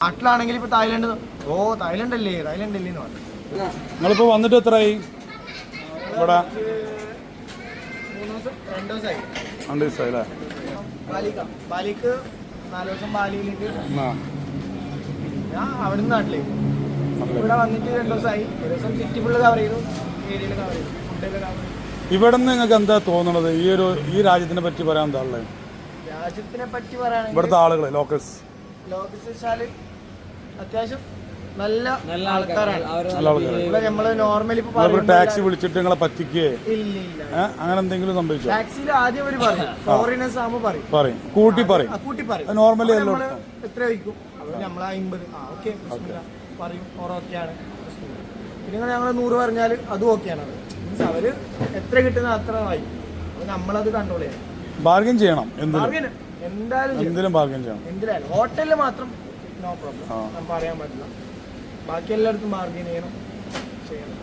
നാട്ടിലാണെങ്കിൽ ഇപ്പൊ തായ്ലൻഡ് ഓ തായ്ലൻഡ് അല്ലേ തായ്ലൻഡ് അല്ലേ എന്ന് പറഞ്ഞു. നിങ്ങളിപ്പോ വന്നിട്ട് എത്രയായി? ഇവിടെ മൂന്ന് ദിവസം രണ്ട് ദിവസമായി രണ്ട് ദിവസമായി അല്ലേ? ബാലിക്ക ബാലിക്ക് നാല് ദിവസം ബാലിയിലേക്ക്. ആ. ഞാൻ അവിടുന്ന് നാട്ടിലേക്ക്. ഇവിടെ വന്നിട്ട് രണ്ട് ദിവസമായി ഒരു ദിവസം സിറ്റി ഫുള്ള് കവർ ചെയ്തു. ഏരിയയിൽ കവർ ചെയ്തു. ഫുഡൊക്കെ കവർ ചെയ്തു. ഇവിടെ നിന്ന് നിങ്ങൾക്ക് എന്താ തോന്നുന്നത്? ഈ ഒരു ഈ രാജ്യത്തിനെ പറ്റി പറയാൻ എന്താ ഉള്ളത്? രാജ്യത്തിനെ പറ്റി പറയുകയാണെങ്കിൽ ഇവിടുത്തെ ആളുകൾ ലോക്കൽസ് ലോകസ് വെച്ചാൽ അത്യാവശ്യം നല്ല നല്ല ആൾക്കാരാണ്. നല്ല ആൾക്കാർ ഇവിടെ നമ്മൾ നോർമലി ഇപ്പൊ നിങ്ങളിപ്പോൾ ടാക്സി വിളിച്ചിട്ട് നിങ്ങളെ പറ്റിക്കേ? ഇല്ല ഇല്ല അങ്ങനെ എന്തെങ്കിലും സംഭവിച്ചോ? ടാക്സിയിൽ ആദ്യം ഒരു പറയും. ഫോറിനേഴ്സ് ആകുമ്പോ പറയും. പറയും. കൂട്ടി പറയും. ആ കൂട്ടി പറയും. അത് നോർമലി അപ്പൊ എല്ലാം നമ്മൾ എത്ര വയ്ക്കും അപ്പൊ നമ്മൾ അമ്പത്. ആ ഓക്കെ പറയും. ഓരോക്കെയാണ് പിന്നെ ഇങ്ങനെ ഞങ്ങൾ നൂറ് പറഞ്ഞാൽ അതും ഓക്കെയാണ്. അത് മീൻസ് അവർ എത്ര കിട്ടുന്ന അത്ര വായി അപ്പൊ നമ്മളത് കൺട്രോൾ ചെയ്യണം. ബാർഗൻ ചെയ്യണം എന്തിനും. ബാർഗൻ എന്തായാലും. എന്തിനും ബാർഗൻ ചെയ്യണം. എന്തിനായാലും ഹോട്ടലിൽ മാത്രം നോ പ്രോബ്ലം. നമുക്ക് പറയാൻ പറ്റില്ല. ബാക്കി എല്ലായിടത്തും ബാർഗൻ ചെയ്യണം ചെയ്യണം.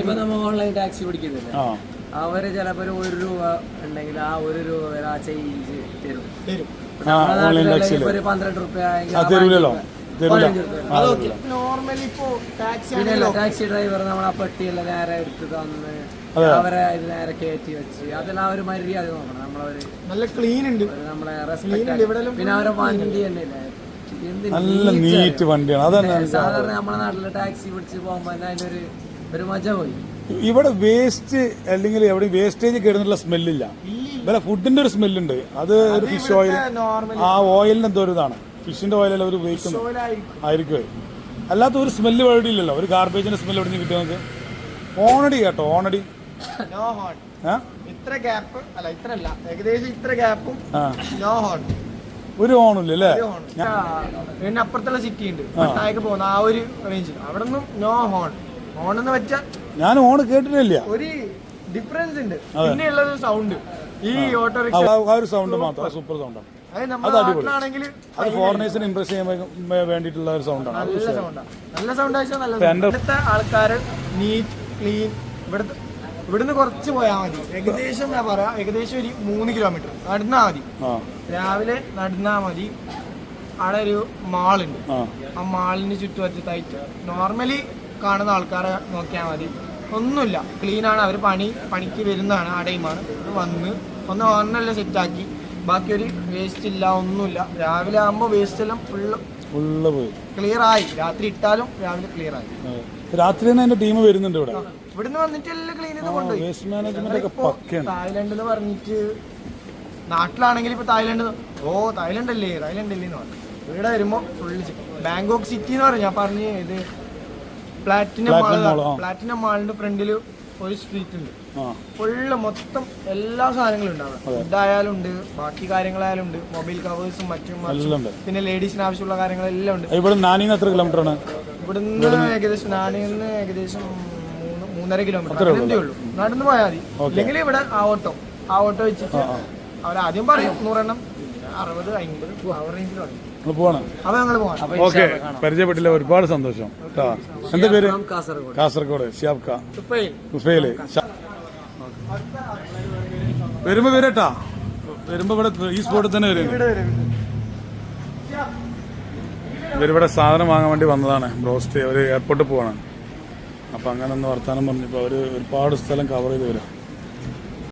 ഇപ്പൊ നമ്മ ഓൺലൈൻ ടാക്സി പിടിക്കുന്നില്ല? അവർ ചിലപ്പോ ഒരു രൂപ ഉണ്ടെങ്കിൽ ആ ഒരു രൂപ വരെ ആ ചേഞ്ച് തരും. തരും. ഓൺലൈൻ ടാക്സിയിൽ ഇപ്പൊ ഒരു പന്ത്രണ്ട് റുപ്യ ടാക്സി ഡ്രൈവർ നമ്മളെ പെട്ടിയുള്ള നേരെ എടുത്ത് തന്ന് അവരെ ഇത് നേരെ കയറ്റി വെച്ച്. അതെല്ലാം ഒരു മര്യാദ നോക്കണം. നമ്മളൊരു നല്ല ക്ലീൻ ഉണ്ട്. നമ്മളെ ക്ലീൻ റെസ്പെക്ട് പിന്നെ അവരെ വണ്ടി തന്നെ ഇല്ലേ? നല്ല നീറ്റ് വണ്ടിയാണ്. അതന്നെ സാധാരണ നമ്മളെ നാട്ടിലെ ടാക്സി പിടിച്ച് പോകുമ്പോ അതിനൊരു ഒരു മജ പോയി. ഇവിടെ വേസ്റ്റ് അല്ലെങ്കിൽ എവിടെ വേസ്റ്റേജ് കേടുന്നുള്ള സ്മെല്ലില്ല ഇവിടെ ഫുഡിന്റെ ഒരു സ്മെല്ലുണ്ട് അത് ഒരു ഫിഷ് ഓയിൽ ആ ഓയിലിന് എന്തോ ഒരു ഇതാണ്. ഫിഷിന്റെ ഓയിലല്ല അവർ ഉപയോഗിക്കുന്നത് ആയിരിക്കും അല്ലാത്ത ഒരു സ്മെല്ല് ഇല്ലല്ലോ. ഒരു ഗാർബേജിന്റെ സ്മെല്ല് എവിടെ നിന്ന് കിട്ടും നമുക്ക്? ഓണടി കേട്ടോ ഓണടി. ഇത്ര ഗ്യാപ്പ് അല്ല ഇത്ര അല്ല ഏകദേശം ഇത്ര ഗ്യാപ്പും നോ ഹോൺ ഒരു ഓണില്ല അല്ലേ? പിന്നെ അപ്പുറത്തുള്ള സിറ്റി ഉണ്ട്. പട്ടായൊക്കെ പോകുന്ന ആ ഒരു റേഞ്ചിൽ അവിടെ നോ ഹോൺ ഹോൺ എന്ന് വെച്ചാൽ ഞാൻ ഹോൺ കേട്ടിട്ടില്ല. ഒരു ഡിഫറൻസ് ഉണ്ട്. പിന്നെ ഉള്ളത് സൗണ്ട് ഈ ഓട്ടോറിക്ഷ സൗണ്ട് മാത്രം. സൂപ്പർ സൗണ്ടാണ് അത് നമ്മുടെ അത് ഫോറിനേഴ്സിനെ ഇംപ്രസ് ചെയ്യാൻ വേണ്ടിയിട്ടുള്ള ഒരു സൗണ്ടാണ് നല്ല സൗണ്ടാണ് നല്ല സൗണ്ട് വെച്ചാൽ നല്ല. ഇവിടുത്തെ ആൾക്കാർ നീറ്റ് ക്ലീൻ ഇവിടുത്തെ ഇവിടുന്ന് കുറച്ച് പോയാൽ മതി. ഏകദേശം ഞാൻ പറയാ ഏകദേശം ഒരു മൂന്ന് കിലോമീറ്റർ നടന്നാ മതി. രാവിലെ നടന്നാ മതി. അവിടെ ഒരു മാളുണ്ട്. ആ. മാളിന് ചുറ്റുവറ്റത്തായിട്ട് നോർമലി കാണുന്ന ആൾക്കാരെ നോക്കിയാൽ മതി. ഒന്നുമില്ല. ക്ലീനാണ് അവർ പണി പണിക്ക് വരുന്നതാണ്. ആ ടൈമാണ് വന്ന് ഒന്ന് ഒരെണ്ണെല്ലാം സെറ്റാക്കി ബാക്കി ഒരു വേസ്റ്റ് ഇല്ല ഒന്നുമില്ല. രാവിലെ ആകുമ്പോൾ വേസ്റ്റ് എല്ലാം ഫുള്ള് ഫുള്ള് പോയി. ക്ലിയർ ആയി. രാത്രി ഇട്ടാലും രാവിലെ ക്ലിയർ ആയി. രാത്രി തന്നെ എന്റെ ടീം വരുന്നുണ്ട് ഇവിടെ. ഇവിടുന്ന് വന്നിട്ട് എല്ലാം ക്ലീൻ ചെയ്ത് കൊണ്ടുപോയി. വേസ്റ്റ് മാനേജ്മെന്റ് ഒക്കെ പക്കയാണ്. തായ്ലൻഡ് എന്ന് പറഞ്ഞിട്ട് നാട്ടിലാണെങ്കിൽ ഇപ്പൊ തായ്ലൻഡ് ഓ തായ്ലൻഡ് അല്ലേ തായ്ലൻഡ് അല്ലേ എന്ന് പറഞ്ഞു. ഇവിടെ വരുമ്പോ ഫുള്ള് ബാങ്കോക്ക് സിറ്റി എന്ന് പറഞ്ഞു ഞാൻ പറഞ്ഞു ഇത് പ്ലാറ്റിനം മാൾ. പ്ലാറ്റിനം മാളിന്റെ ഫ്രണ്ടിൽ ഒരു സ്ട്രീറ്റ് ഉണ്ട്. ഫുള്ള് മൊത്തം എല്ലാ സാധനങ്ങളും ഉണ്ട് ഫുഡായാലും ഉണ്ട് ബാക്കി കാര്യങ്ങളായാലും ഉണ്ട് മൊബൈൽ കവേഴ്സും മറ്റും പിന്നെ ലേഡീസിന് ആവശ്യമുള്ള കാര്യങ്ങളെല്ലാം ഉണ്ട്. ഇവിടെ നാനീന്ന് എത്ര കിലോമീറ്റർ ആണ്? ഇവിടുന്ന് ഏകദേശം നാനിന്ന് ഏകദേശം മൂന്ന് മൂന്നര കിലോമീറ്റർ അതേ ഉള്ളൂ നടന്നു പോയാൽ മതി. അല്ലെങ്കിൽ ഇവിടെ ആ ഓട്ടോ ആ ഓട്ടോ വെച്ചിട്ട് അവരാദ്യം പറയും നൂറെണ്ണം. അറുപത് അമ്പത് ആ നമ്മൾ പോവാണ്? ഓക്കെ. പരിചയപ്പെട്ടില്ല ഒരുപാട് സന്തോഷം. എന്താ പേര്? കാസർഗോഡ്. ഷിയാബ്ക വരുമ്പോ വരട്ടാ. വരുമ്പോ ഇവിടെ ഈ സ്പോട്ടിൽ തന്നെ വരും. ഇവരിവിടെ സാധനം വാങ്ങാൻ വേണ്ടി വന്നതാണ്. ബ്രോസ്റ്റ് അവർ എയർപോർട്ടിൽ പോവാണ്. അപ്പൊ അങ്ങനെ ഒന്ന് വർത്താനം പറഞ്ഞപ്പോൾ അവർ ഒരുപാട് സ്ഥലം കവർ ചെയ്ത് വരാം.